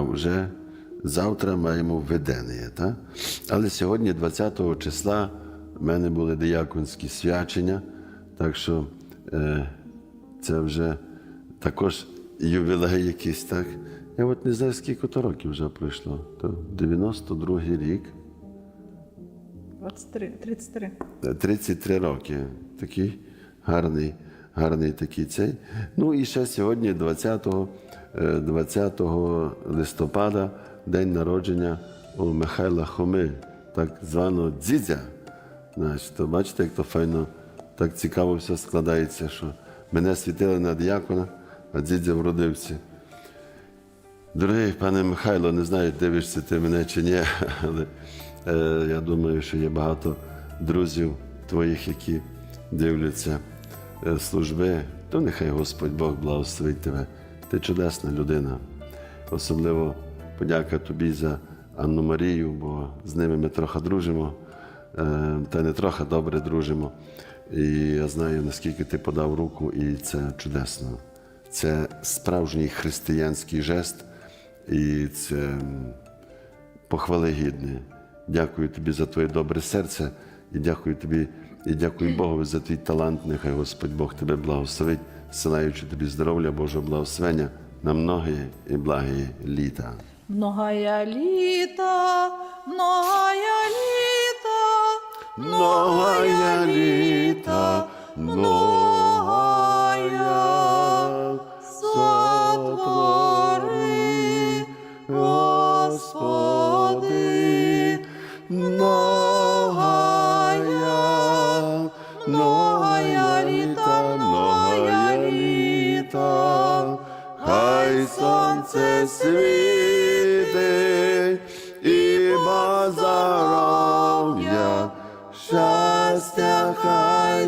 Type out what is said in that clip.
а вже завтра маємо введення. Та? Але сьогодні, 20 числа, в мене були дияконські свячення, так що е, це вже також ювілей якийсь, так? Я от не знаю, скільки то років вже пройшло. То 92-й рік. 23, 33. 33 роки. Такий гарний, гарний такий цей. Ну і ще сьогодні, 20, е, 20 листопада, день народження у Михайла Хоми, так званого дзідзя. Значить, то бачите, як то файно, так цікаво все складається, що мене світили на діякона, а дзідзя вродився. Дорогий пане Михайло, не знаю, дивишся ти мене чи ні, але е, я думаю, що є багато друзів твоїх, які дивляться е, служби, то нехай Господь Бог благословить тебе. Ти чудесна людина. Особливо подяка тобі за Анну Марію, бо з ними ми трохи дружимо, е, та не трохи добре дружимо. І я знаю, наскільки ти подав руку, і це чудесно. Це справжній християнський жест, і це м, похвали гідне. Дякую тобі за твоє добре серце, і дякую тобі, і дякую Богу за твій талант. Нехай Господь Бог тебе благословить, силаючи тобі здоров'я, Божого благословення на многі і благі літа. Многая літа, многая літа, Многая літа, многая сотвори, Господи, хай сонце світить і базаров'я, щастя хай